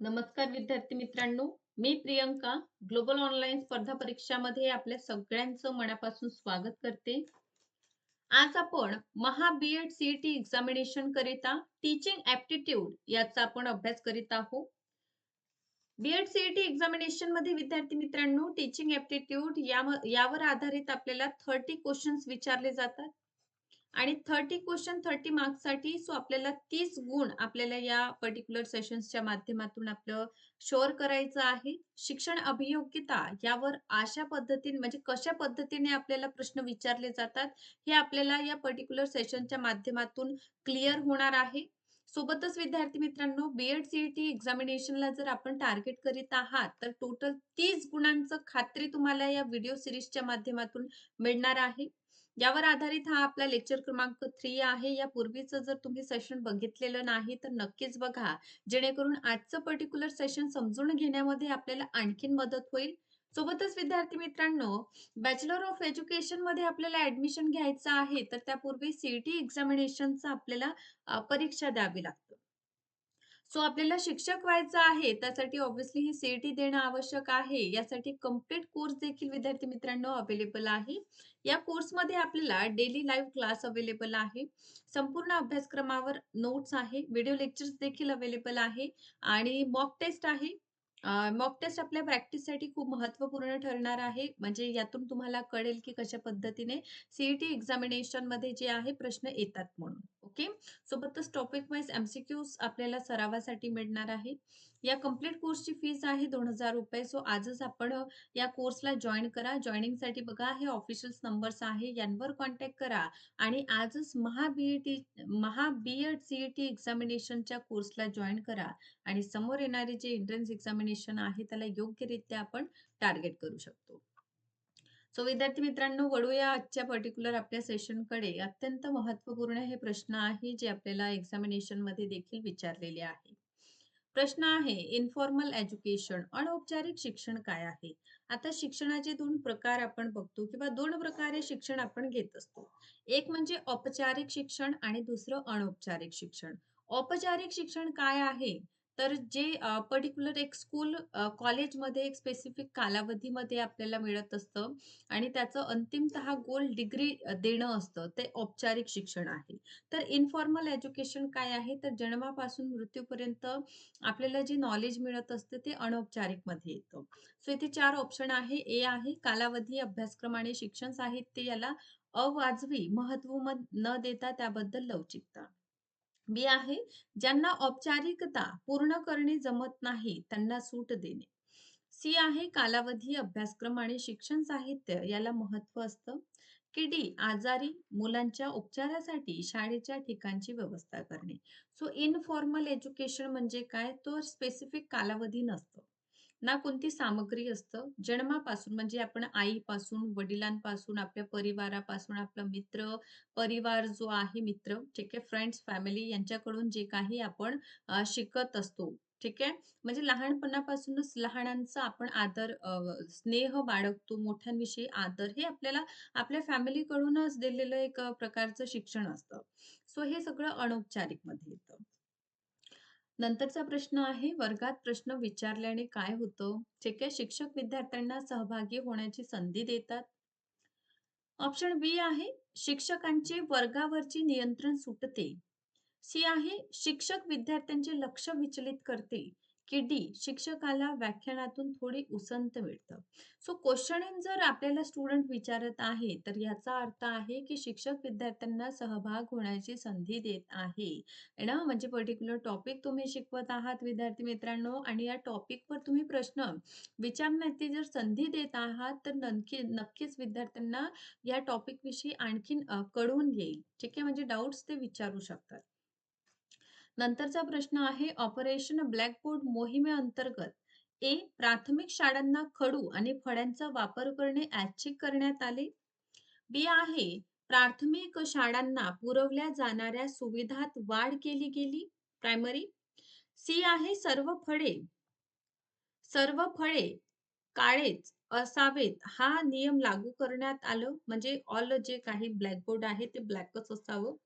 नमस्कार विद्यार्थी मित्रांनो मी प्रियंका ग्लोबल ऑनलाईन स्पर्धा परीक्षामध्ये आपल्या सगळ्यांचं मनापासून स्वागत करते. आज आपण Maha B Ed CET examination करिता टीचिंग ऍप्टिट्यूड याचा आपण अभ्यास करीत आहोत. बीएड सीईटी एक्झामिनेशनमध्ये विद्यार्थी मित्रांनो टीचिंग ऍप्टिट्यूड यावर आधारित आपल्याला थर्टी क्वेश्चन्स विचारले जातात. आणि थर्टी क्वेश्चन थर्टी मार्क्ससाठी सो आपल्याला तीस गुण आपल्याला या पर्टिक्युलर सेशन्सच्या माध्यमातून आपलं शोअर करायचं आहे. शिक्षण अभियोग्यता यावर अशा पद्धतीने म्हणजे कशा पद्धतीने आपल्याला प्रश्न विचारले जातात हे आपल्याला या पर्टिक्युलर सेशनच्या माध्यमातून क्लिअर होणार आहे. सोबतच विद्यार्थी मित्रांनो बीएड सीईटी एक्झामिनेशनला जर आपण टार्गेट करीत आहात तर टोटल तीस गुणांचं खात्री तुम्हाला या व्हिडिओ सिरीजच्या माध्यमातून मिळणार आहे. यावर आधारित हा आपला लेक्चर क्रमांक थ्री आहे. या पूर्वीचं जर तुम्ही सेशन बघितलेलं नाही तर नक्कीच बघा. जेणेकरून आजचं पर्टिक्युलर सेशन समजून घेण्यामध्ये आपल्याला आणखीन मदत होईल. सोबतच विद्यार्थी मित्रांनो बॅचलर ऑफ एज्युकेशनमध्ये आपल्याला ऍडमिशन घ्यायचं आहे तर त्यापूर्वी सीईटी एक्झामिनेशनचा आपल्याला परीक्षा द्यावी लागते. सो आपल्याला शिक्षक व्हायचं आहे त्यासाठी ऑब्व्हियसली ही सीईटी देणं आवश्यक आहे. यासाठी कंप्लीट कोर्स देखील विद्यार्थी मित्रांनो अवेलेबल आहे. या कोर्समध्ये आपल्याला डेली लाईव्ह क्लास अवेलेबल आहे. संपूर्ण अभ्यासक्रमावर नोट्स आहे. व्हिडिओ लेक्चर्स देखील अवेलेबल आहे. आणि मॉक टेस्ट आहे. मॉक टेस्ट आपल्या प्रॅक्टिससाठी खूप महत्त्वपूर्ण ठरणार आहे. म्हणजे यातून तुम्हाला कळेल की कशा पद्धतीने सीईटी एक्झामिनेशनमध्ये जे आहे प्रश्न येतात म्हणून. ओके? सोबतच टॉपिक वाईज एमसीक्यूज आपल्याला सरावासाठी मिळणार आहे या कंप्लीट कोर्सची फीस आहे दोन हजार रुपये. सो आजच आपण या कोर्सला जॉईन करा. जॉईनिंगसाठी बघा हे ऑफिशियल नंबर्स आहे. यांवर कॉन्टॅक्ट करा. आणि आजच महा बीएटी महा बीएड सीईटी एक्झामिनेशनच्या कोर्सला जॉईन करा. आणि समोर येणारे जे एंट्रन्स एक्झामिनेशन आहे त्याला योग्यरित्या आपण टार्गेट करू शकतो. सो विद्यार्थी मित्रांनो वळूया आजच्या पर्टिक्युलर आपल्या सेशनकडे अत्यंत महत्त्वपूर्ण हे प्रश्न आहे जे आपल्याला एक्झामिनेशनमध्ये देखील विचारलेले आहे. प्रश्न आहे इन्फॉर्मल एज्युकेशन अनौपचारिक शिक्षण काय आहे? आता शिक्षणाचे दोन प्रकार आपण बघतो किंवा दोन प्रकारे शिक्षण आपण घेत असतो. एक म्हणजे औपचारिक शिक्षण आणि दुसरं अनौपचारिक शिक्षण. औपचारिक शिक्षण काय आहे? तर जे पर्टिक्युलर एक स्कूल कॉलेजमध्ये एक स्पेसिफिक कालावधीमध्ये आपल्याला मिळत असतं आणि त्याचं अंतिमत गोल डिग्री देणं असतं ते औपचारिक शिक्षण आहे. तर इन्फॉर्मल एज्युकेशन काय आहे? तर जन्मापासून मृत्यूपर्यंत आपल्याला जे नॉलेज मिळत असतं ते अनौपचारिकमध्ये येतं. सो इथे चार ऑप्शन आहे. ए आहे कालावधी अभ्यासक्रम आणि शिक्षण साहित्य. याला अवाजवी महत्त्व न देता त्याबद्दल लवचिकता. बी आहे ज्यांना औपचारिकता पूर्ण करणे जमत नाही त्यांना सूट देणे. सी आहे कालावधी अभ्यासक्रम आणि शिक्षण साहित्य याला महत्त्व असतं. की डी आजारी मुलांच्या उपचारासाठी शाळेच्या ठिकाणची व्यवस्था करणे. सो इनफॉर्मल एज्युकेशन म्हणजे काय? तो स्पेसिफिक कालावधी नसतो. ना कोणती सामग्री असतं? जन्मापासून म्हणजे आपण आईपासून वडिलांपासून आपल्या परिवारापासून आपला मित्र परिवार जो आहे मित्र ठीक आहे? फ्रेंड्स फॅमिली यांच्याकडून जे काही आपण शिकत असतो ठीक आहे? म्हणजे लहानपणापासूनच लहानांचा आपण आदर स्नेह बाळगतो. मोठ्यांविषयी आदर हे आपल्याला आपल्या फॅमिलीकडूनच दिलेलं एक प्रकारचं शिक्षण असतं. सो हे सगळं अनौपचारिकमध्ये येतं. नंतरचा प्रश्न आहे वर्गात प्रश्न विचारल्याने काय होतं? जे काय शिक्षक विद्यार्थ्यांना सहभागी होण्याची संधी देतात. ऑप्शन बी आहे शिक्षकांचे वर्गावरची नियंत्रण सुटते. सी आहे शिक्षक विद्यार्थ्यांचे लक्ष विचलित करते. की डी शिक्षकाला व्याख्यानातून थोडी उसंत मिळतं. सो क्वेश्चन जर आपल्याला स्टुडंट विचारत आहे तर याचा अर्थ आहे की शिक्षक विद्यार्थ्यांना सहभाग होण्याची संधी देत आहे. ना म्हणजे पर्टिक्युलर टॉपिक तुम्ही शिकवत आहात विद्यार्थी मित्रांनो आणि या टॉपिकवर तुम्ही प्रश्न विचारण्याची जर संधी देत आहात तर नक्की नक्कीच विद्यार्थ्यांना या टॉपिक विषयी आणखीन कळून येईल. ठीक आहे? म्हणजे डाऊट्स ते विचारू शकतात. नंतरचा प्रश्न आहे ऑपरेशन ब्लॅकबोर्ड मोहिमेअंतर्गत. ए. प्राथमिक शाळांना खडू आणि फळ्यांचा वापर करणे ऐच्छिक करण्यात आले. बी. आहे प्राथमिक शाळांना पुरवल्या जाणाऱ्या सुविधात वाढ केली गेली. प्रायमरी. सी. आहे सर्व फळे. सर्व फळे काळेच असावेत हा नियम लागू करण्यात आलं. म्हणजे ऑल जे काही ब्लॅकबोर्ड आहे ते ब्लॅकच असावं.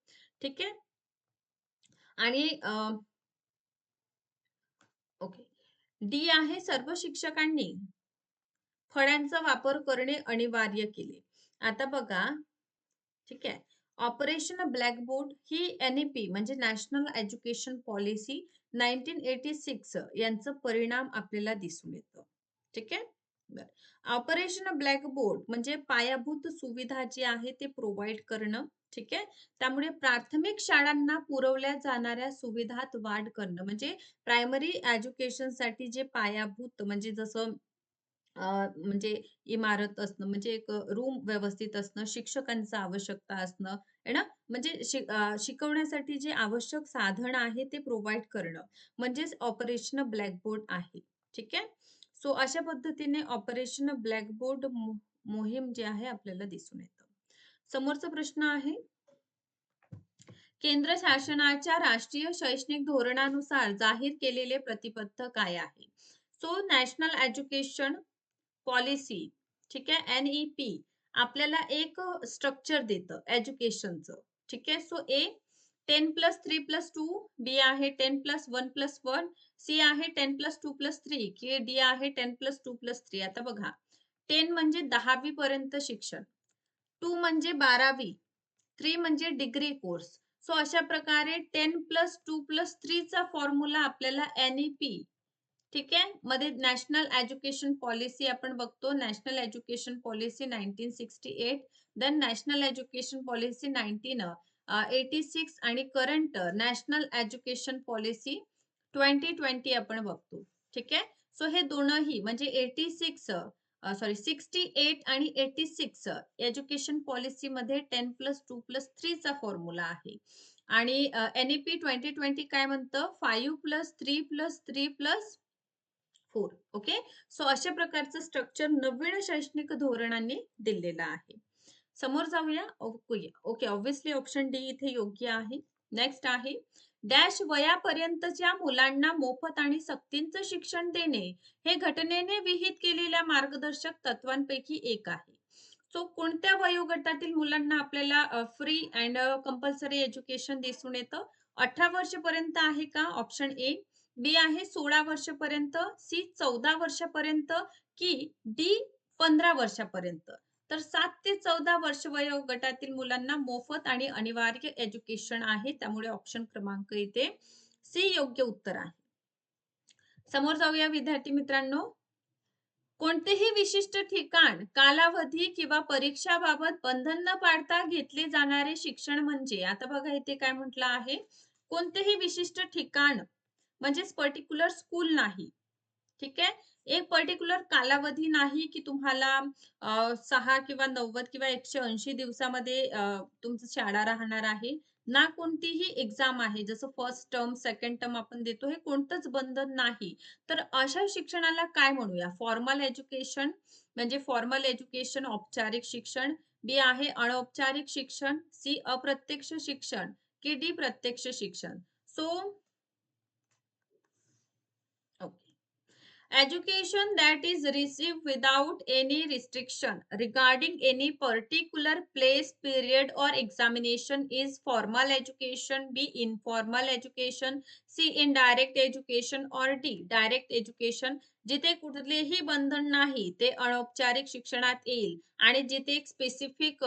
ठीक आहे? आणि ओके. डी आहे सर्व शिक्षकांनी फळ्यांचा वापर करणे अनिवार्य केले. आता बघा ठीक आहे. ऑपरेशन ब्लॅकबोर्ड ही एन म्हणजे national education policy nineteen eighty six यांचं परिणाम आपल्याला दिसून येतं. ठीक आहे? ऑपरेशन ब्लॅकबोर्ड म्हणजे पायाभूत सुविधा जी आहे ते प्रोव्हाइड करणं ठीक आहे त्यामुळे प्राथमिक शाळांना पुरवल्या जाणाऱ्या सुविधात वाढ करणं म्हणजे प्रायमरी एज्युकेशनसाठी जे पायाभूत म्हणजे जसं म्हणजे इमारत असणं म्हणजे एक रूम व्यवस्थित असणं, शिक्षकांचं आवश्यकता असणं, आहे ना? म्हणजे शिकवण्यासाठी जे आवश्यक साधन आहे ते प्रोव्हाइड करणं, म्हणजेच ऑपरेशन ब्लॅकबोर्ड आहे. ठीक आहे? सो अशा पद्धतीने ऑपरेशन ब्लॅकबोर्ड मोहीम जी आहे आपल्याला दिसून येतं. समोरचा प्रश्न आहे. केंद्र शासनाच्या राष्ट्रीय शैक्षणिक धोरणानुसार जाहीर केलेले प्रतिबद्ध काय आहे? सो नॅशनल एज्युकेशन पॉलिसी ठीक आहे एनईपी आपल्याला एक स्ट्रक्चर देतं एज्युकेशनचं ठीक आहे. So A ten plus three plus two B आहे ten plus one plus one C आहे ten plus two plus three के डी आहे ten plus two plus three. आता बघा टेन म्हणजे दहावी पर्यंत शिक्षण टू म्हणजे बारावी थ्री म्हणजे डिग्री कोर्स. सो अशा प्रकारे टेन प्लस टू प्लस थ्रीचा फॉर्म्युला आपल्याला एन ई पी ठीक आहे? मध्ये नॅशनल एज्युकेशन पॉलिसी आपण बघतो national education policy nineteen sixty eight then national education policy nineteen eighty six आणि current national education policy twenty twenty आपण बघतो ठीक आहे? सो हे दोनही म्हणजे eighty six sorry sixty eight आणि एटी सिक्स एज्युकेशन पॉलिसीमध्ये टेन प्लस टू प्लस थ्रीचा फॉर्म्युला आहे. आणि एन पी ट्वेंटी ट्वेंटी काय म्हणतं? Five plus three plus three plus four okay so अशा प्रकारचं स्ट्रक्चर नवीन शैक्षणिक धोरणांनी दिलेलं आहे. समोर जाऊया okay okay obviously option D इथे योग्य आहे. नेक्स्ट आहे डॅश वयापर्यंतच्या मुलांना मोफत आणि सक्तींचं शिक्षण देणे हे घटनेने विहित केलेल्या मार्गदर्शक तत्वांपैकी एक आहे. सो कोणत्या वयोगटातील मुलांना आपल्याला फ्री अँड कंपल्सरी एज्युकेशन दिसून येतं? अठरा वर्षपर्यंत आहे का? ऑप्शन ए बी आहे सोळा वर्षपर्यंत. सी चौदा वर्षापर्यंत की डी पंधरा वर्षापर्यंत. तर सात ते चौदा वर्ष वयोगटातील मुलांना मोफत आणि अनिवार्य एज्युकेशन आहे. त्यामुळे ऑप्शन क्रमांक इथे सी योग्य उत्तर आहे. समोर जाऊया विद्यार्थी मित्रांनो. कोणतेही विशिष्ट ठिकाण कालावधी किंवा परीक्षाबाबत बंधन न पाडता घेतले जाणारे शिक्षण म्हणजे आता बघा इथे काय म्हटलं आहे. कोणतेही विशिष्ट ठिकाण म्हणजेच पर्टिक्युलर स्कूल नाही. ठीक आहे? एक पर्टिक्युलर कालावधी नाही की तुम्हाला सहा किंवा नव्वद किंवा एकशे ऐंशी दिवसामध्ये तुमचं शाळा राहणार आहे. ना कोणतीही एक्झाम आहे जसं फर्स्ट टर्म सेकंड टर्म आपण देतो हे कोणतंच बंधन नाही. तर अशा शिक्षणाला काय म्हणूया? फॉर्मल एज्युकेशन म्हणजे फॉर्मल एज्युकेशन औपचारिक शिक्षण बी आहे अनौपचारिक शिक्षण सी अप्रत्यक्ष शिक्षण की डी प्रत्यक्ष शिक्षण. So education that is receive without any restriction regarding any particular place period or examination is formal education B informal education C indirect education or D direct education जिथे कुठलेही बंधन नाही ते अनौपचारिक शिक्षणात येईल. आणि जिथे स्पेसिफिक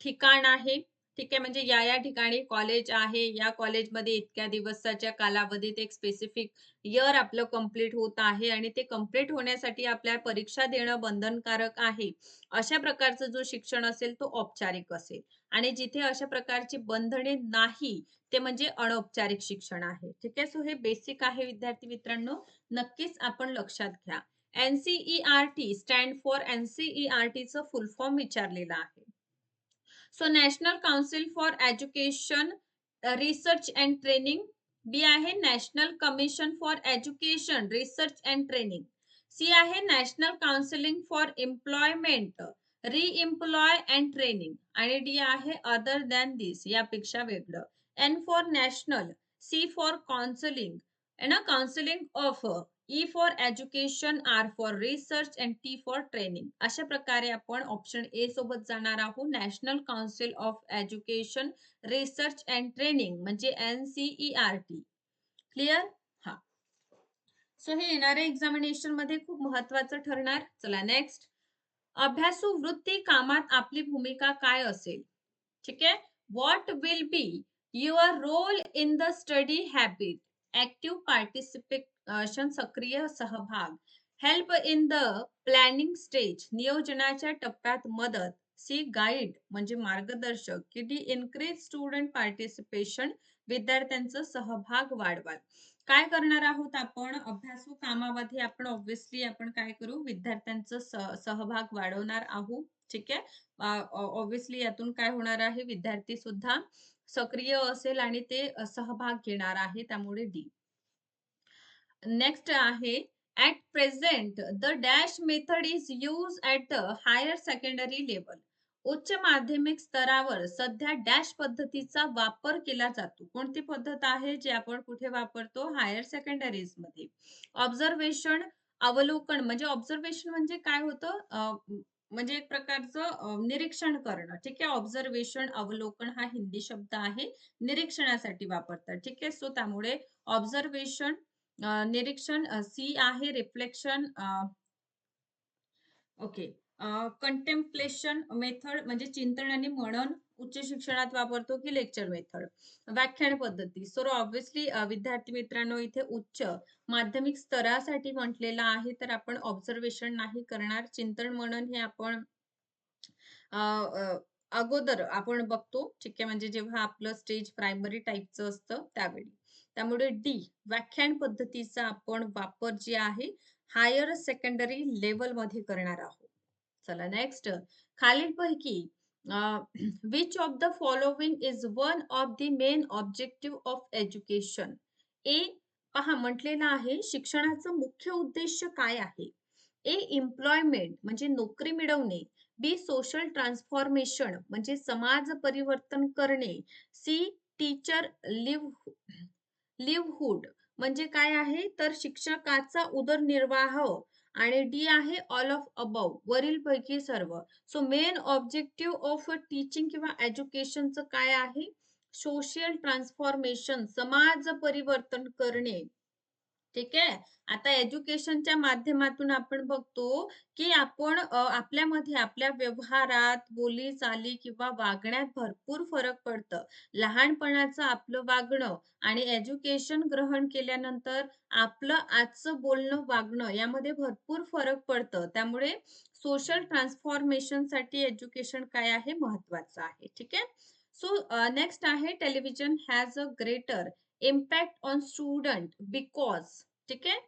ठिकाण आहे ठीक आहे म्हणजे या या ठिकाणी कॉलेज आहे. या कॉलेजमध्ये इतक्या दिवसाच्या कालावधीत एक स्पेसिफिक इयर आपलं कंप्लीट होत आहे आणि ते कंप्लीट होण्यासाठी आपल्या परीक्षा देणं बंधनकारक आहे. अशा प्रकारचं जो शिक्षण असेल तो औपचारिक असेल. आणि जिथे अशा प्रकारची बंधने नाही ते म्हणजे अनौपचारिक शिक्षण आहे. ठीक आहे सो हे बेसिक आहे विद्यार्थी मित्रांनो. नक्कीच आपण लक्षात घ्या. एनसीईआरटी स्टँड फॉर एनसीईआरटीचं फुल फॉर्म विचारलेला आहे. So national council for education research and training B आहे national commission for education research and training C आहे national counselling for employment reemploy and training आणि डी आहे अदर दॅन दिस यापेक्षा वेगळं. N for national C for counselling ना? Counselling of E for education R for research and T for training अशा प्रकारे आपण option ए सोबत जाणार आहोत. National council of education research and training म्हणजे N C E R T clear हा. So हे येणाऱ्या एक्झामिनेशनमध्ये खूप महत्वाचं ठरणार. चला नेक्स्ट अभ्यासू वृत्ती कामात आपली भूमिका काय असेल? ठीक आहे? What will be your role in the study habit active participate सक्रिय सहभाग. Help in the planning stage नियोजनाच्या टप्प्यात मदत. सी गाईड म्हणजे मार्गदर्शक. की डी इन्क्रीज स्टुडंट पार्टिसिपेशन विद्यार्थ्यांचा सहभाग वाढवाल. काय करणार आहोत आपण? अभ्यासू कामामध्ये आपण ऑब्विसली आपण काय करू? विद्यार्थ्यांचा सहभाग वाढवणार आहोत. ठीक आहे? ऑब्विसली यातून काय होणार आहे? विद्यार्थी सुद्धा सक्रिय असेल आणि ते सहभाग घेणार आहे. त्यामुळे डी नेक्स्ट आहे at present the dash method is use at the higher secondary level उच्च माध्यमिक स्तरावर सध्या डॅश पद्धतीचा वापर केला जातो. कोणती पद्धत आहे जे आपण कुठे वापरतो? हायर सेकंडरीजमध्ये. ऑब्झर्वेशन अवलोकन म्हणजे ऑब्झर्वेशन म्हणजे काय होतं? म्हणजे एक प्रकारचं निरीक्षण करणं. ठीक आहे? ऑब्झर्वेशन अवलोकन हा हिंदी शब्द आहे. निरीक्षणासाठी वापरतात. ठीक आहे? सो त्यामुळे ऑब्झर्वेशन निरीक्षण सी आहे रिफ्लेक्शन ओके. कंटेम्प्लेशन मेथड म्हणजे चिंतन आणि मनन उच्च शिक्षणात वापरतो की लेक्चर मेथड व्याख्यान पद्धती. सो ऑब्विसली विद्यार्थी मित्रांनो इथे उच्च माध्यमिक स्तरासाठी म्हटलेला आहे तर आपण ऑब्झर्वेशन नाही करणार. चिंतन मनन हे आपण अगोदर आपण बघतो. ठीक आहे? म्हणजे जेव्हा आपलं स्टेज प्रायमरी टाईपचं असतं त्यावेळी. त्यामुळे डी व्याख्यान पद्धतीचा आपण वापर जे आहे हायर सेकंडरी लेवलमध्ये करणार आहोत. चला नेक्स्ट खालीलपैकी which of the following is one of the main objective of education A पहा म्हटलेलं आहे शिक्षणाचं मुख्य उद्देश काय आहे? ए एम्प्लॉयमेंट म्हणजे नोकरी मिळवणे. बी सोशल ट्रान्सफॉर्मेशन म्हणजे समाज परिवर्तन करणे. सी टीचर लिव्ह लिव्हहूड म्हणजे काय आहे? तर शिक्षकाचा उदरनिर्वाह आणि डी आहे ऑल ऑफ अबव वरील पैकी सर्व. So main objective of teaching किंवा एज्युकेशनचं काय आहे? सोशल ट्रान्सफॉर्मेशन समाज परिवर्तन करणे. ठीक आहे? आता एज्युकेशनच्या माध्यमातून आपण बघतो की आपण आपल्यामध्ये आपल्या व्यवहारात बोली चाली किंवा वागण्यात भरपूर फरक पडतं. लहानपणाचं आपलं वागणं आणि एज्युकेशन ग्रहण केल्यानंतर आपलं आजचं बोलणं वागणं यामध्ये भरपूर फरक पडतं. त्यामुळे सोशल ट्रान्सफॉर्मेशनसाठी एज्युकेशन काय आहे? महत्वाचं आहे. ठीक आहे? सो नेक्स्ट आहे television has a greater impact on student because ठीक आहे?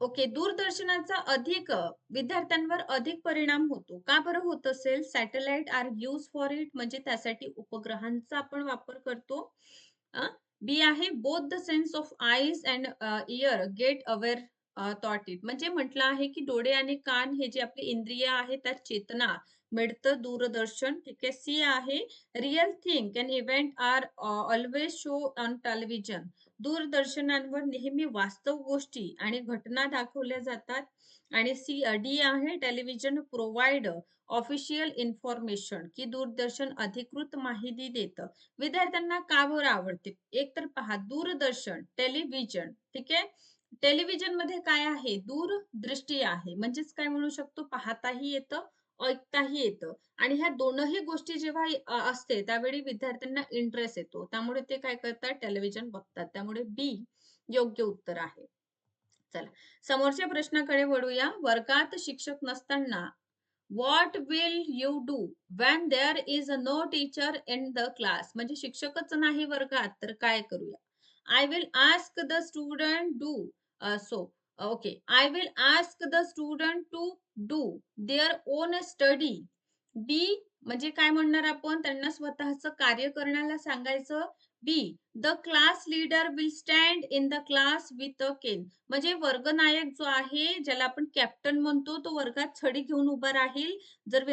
ओके दूरदर्शनाचा अधिक विद्यार्थ्यांवर अधिक परिणाम होतो. का बरं होत असेल? Satellite are use for it म्हणजे त्यासाठी उपग्रहांचा आपण वापर करतो. बी आहे both the sense of eyes and ear get aware thought it म्हणजे म्हटलं आहे की डोळे आणि कान हे जे आपले इंद्रिय आहे त्यात चेतना मिळतं दूरदर्शन ठीक आहे सी आहे real thing and event are always show on television दूरदर्शनांवर नेहमी वास्तव गोष्टी आणि घटना दाखवल्या जातात. आणि सी डी आहे टेलिव्हिजन प्रोव्हाइड ऑफिशियल इन्फॉर्मेशन की दूरदर्शन अधिकृत माहिती देतं. विद्यार्थ्यांना का बरं आवडते? एक तर पहा दूरदर्शन टेलिव्हिजन ठीक आहे? टेलिव्हिजनमध्ये काय आहे? दूरदृष्टी आहे. म्हणजेच काय म्हणू शकतो? पाहताही येतं ऐकताही येतं. आणि ह्या दोनही गोष्टी जेव्हा असते त्यावेळी विद्यार्थ्यांना इंटरेस्ट येतो. त्यामुळे ते काय करतात? टेलिव्हिजन बघतात. त्यामुळे बी योग्य उत्तर आहे. चला समोरच्या प्रश्नाकडे वळूया. वर्गात शिक्षक नसताना what will you do when there is no teacher in the class म्हणजे शिक्षकच नाही वर्गात तर काय करूया? I will ask the student do so okay I will ask the student to do their own study B म्हणजे काय म्हणणार आपण? त्यांना स्वतःच कार्य करण्याला सांगायचं. B the class leader will stand in the class with a cane म्हणजे वर्गनायक जो आहे ज्याला आपण कॅप्टन म्हणतो तो वर्गात छडी घेऊन उभा राहील. जर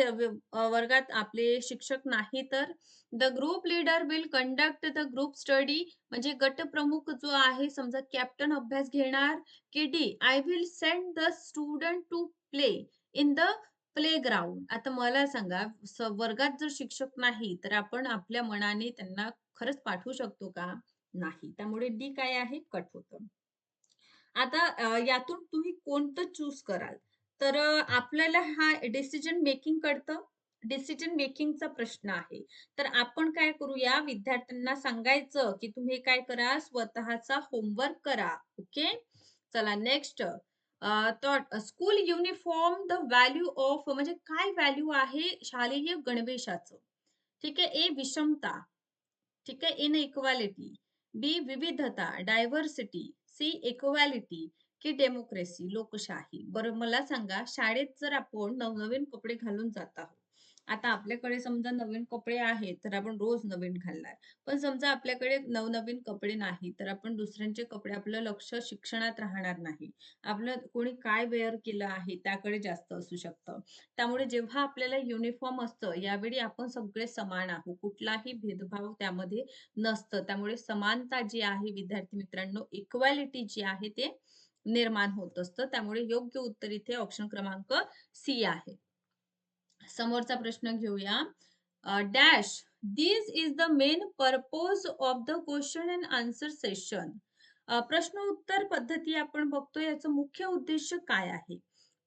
वर्गात आपले शिक्षक नाही तर. The group leader will conduct the group study म्हणजे गटप्रमुख जो आहे समजा कॅप्टन अभ्यास घेणार की D I will send the student to play in the playground आता मला सांगा वर्गात जर शिक्षक नाही तर आपण आपल्या मनाने त्यांना खरंच पाठवू शकतो का? नाही. त्यामुळे डी काय आहे? कट होतं. आता यातून तुम्ही कोणतं चूज कराल? तर आपल्याला हा डिसिजन मेकिंग कळतं. डिसिजन मेकिंगचा प्रश्न आहे. तर आपण काय करूया? विद्यार्थ्यांना सांगायचं की तुम्ही काय करा? स्वतःचा होमवर्क करा. ओके? चला next thought school uniform the value of म्हणजे काय व्हॅल्यू आहे? शालेय गणवेशाचं. ठीक आहे? ए विषमता. ठीक आहे? इन इक्वालिटी बी विविधता डायव्हर्सिटी सी इक्वालिटी की डेमोक्रेसी लोकशाही. बरं मला सांगा शाळेत जर आपण नवनवीन कपडे घालून जात आहोत आता आपल्याकडे समजा नवीन कपडे आहेत तर आपण रोज नवीन घालणार. पण समजा आपल्याकडे नवनवीन कपडे नाही तर आपण दुसऱ्यांचे कपडे आपलं लक्ष शिक्षणात राहणार नाही. आपलं कोणी काय वेअर केलं आहे त्याकडे जास्त असू शकतं. त्यामुळे जेव्हा आपल्याला युनिफॉर्म असतं यावेळी आपण सगळे समान आहोत. कुठलाही भेदभाव त्यामध्ये नसतं. त्यामुळे समानता जी आहे विद्यार्थी मित्रांनो इक्वॅलिटी जी आहे ते निर्माण होत असतं. त्यामुळे योग्य उत्तर इथे ऑप्शन क्रमांक सी आहे. समोरचा प्रश्न घेऊया. Dash this is the main purpose of the question and answer session प्रश्न उत्तर पद्धती आपण बघतो याचं मुख्य उद्देश काय आहे?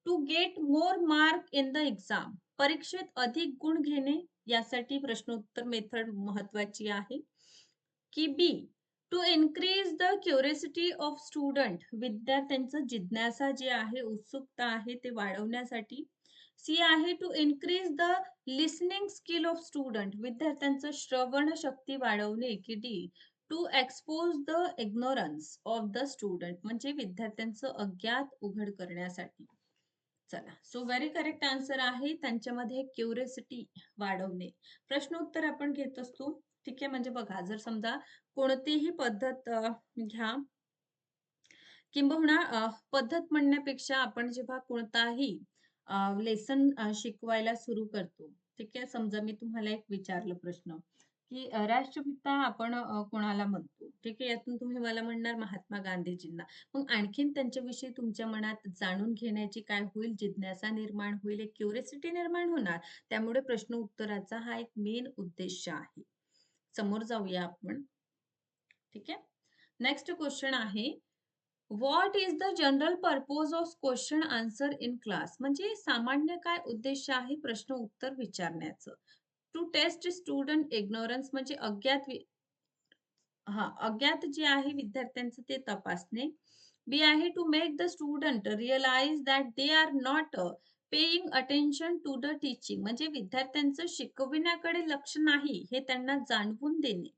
To get more mark in the exam परीक्षेत अधिक गुण घेणे यासाठी प्रश्नोत्तर मेथड महत्वाची आहे. की B to increase the curiosity of student विद्यार्थ्यांचं जिज्ञासा जे आहे उत्सुकता आहे ते वाढवण्यासाठी सी आहे to increase the listening skill of student विद्यार्थ्यांचं श्रवण शक्ती वाढवणे की D to expose the ignorance of the student म्हणजे विद्यार्थ्यांचं अज्ञात उघड करण्यासाठी. चला सो व्हेरी करेक्ट आन्सर आहे त्यांच्यामध्ये क्युरिसिटी वाढवणे. प्रश्न उत्तर आपण घेत असतो. ठीक आहे म्हणजे बघा जर समजा कोणतीही पद्धत घ्या. किंबहुना पद्धत म्हणण्यापेक्षा आपण जेव्हा कोणताही लेसन शिकवायला सुरू करतो. ठीक आहे? समजा मी तुम्हाला एक विचारलं प्रश्न की राष्ट्रपिता आपण कोणाला म्हणतो? ठीक आहे? यातून तुम्ही मला म्हणणार महात्मा गांधीजींना. मग आणखीन त्यांच्याविषयी तुमच्या मनात जाणून घेण्याची काय होईल? जिज्ञासा निर्माण होईल? एक क्युरिसिटी निर्माण होणार? त्यामुळे प्रश्न उत्तराचा हा एक मेन उद्देश आहे. समोर जाऊया आपण. ठीक आहे? नेक्स्ट क्वेश्चन आहे what is the general purpose of question answer in class म्हणजे सामान्य काय उद्देश आहे? प्रश्न उत्तर विचारण्याचं. टू टेस्ट स्टुडंट इग्नोरन्स म्हणजे अज्ञात हा अज्ञात जे आहे विद्यार्थ्यांचं ते तपासणे. बी आहे to make the student realize that they are not paying attention to the teaching म्हणजे विद्यार्थ्यांचं शिकविण्याकडे लक्ष नाही हे त्यांना जाणवून देणे.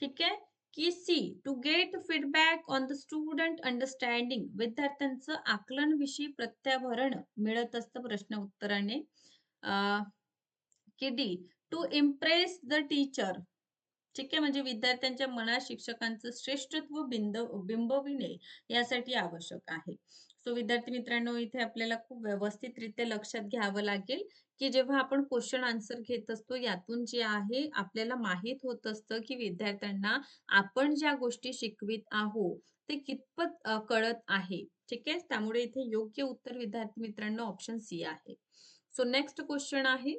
ठीक आहे? की C to get feedback on the student understanding विद्यार्थ्यांचं आकलन विषयी प्रत्याभरण मिळत असतं प्रश्न उत्तराने की D to impress the teacher ठीक आहे? म्हणजे विद्यार्थ्यांच्या मनात शिक्षकांचं श्रेष्ठत्व बिंद बिंबविणे यासाठी आवश्यक आहे. सो विद्यार्थी मित्रांनो इथे आपल्याला खूप व्यवस्थितरित्या लक्षात घ्यावं लागेल की जेव्हा आपण क्वेश्चन आन्सर घेत असतो यातून जे आहे आपल्याला माहीत होत असतं की विद्यार्थ्यांना आपण ज्या गोष्टी शिकवित आहोत ते कितपत कळत आहे. ठीक आहे? त्यामुळे इथे योग्य उत्तर विद्यार्थी मित्रांनो ऑप्शन सी आहे. सो नेक्स्ट क्वेश्चन आहे.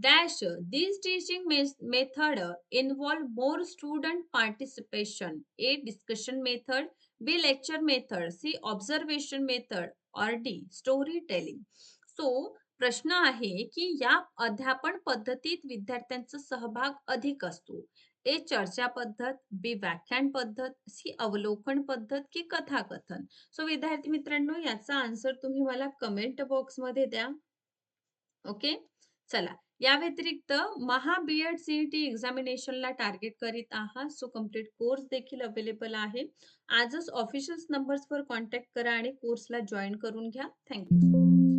Dash this teaching method involve more student participation A discussion method B lecture method C observation method or D story telling. So प्रश्न आहे की या अध्यापन पद्धतीत विद्यार्थ्यांचा सहभाग अधिक असतो. ए चर्चा पद्धत बी व्याख्यान पद्धत सी अवलोकन पद्धत की कथाकथन. सो विद्यार्थी मित्रांनो याचा आन्सर तुम्ही मला कमेंट बॉक्समध्ये द्या. ओके? चला. या व्यतिरिक्त महा बी एड सीईटी एक्झामिनेशनला टार्गेट करीत आहात. सो कंप्लीट कोर्स देखील अवेलेबल आहे. आजच ऑफिशियल नंबर्सवर कॉन्टॅक्ट करा आणि कोर्सला जॉईन करून घ्या. Thank you so much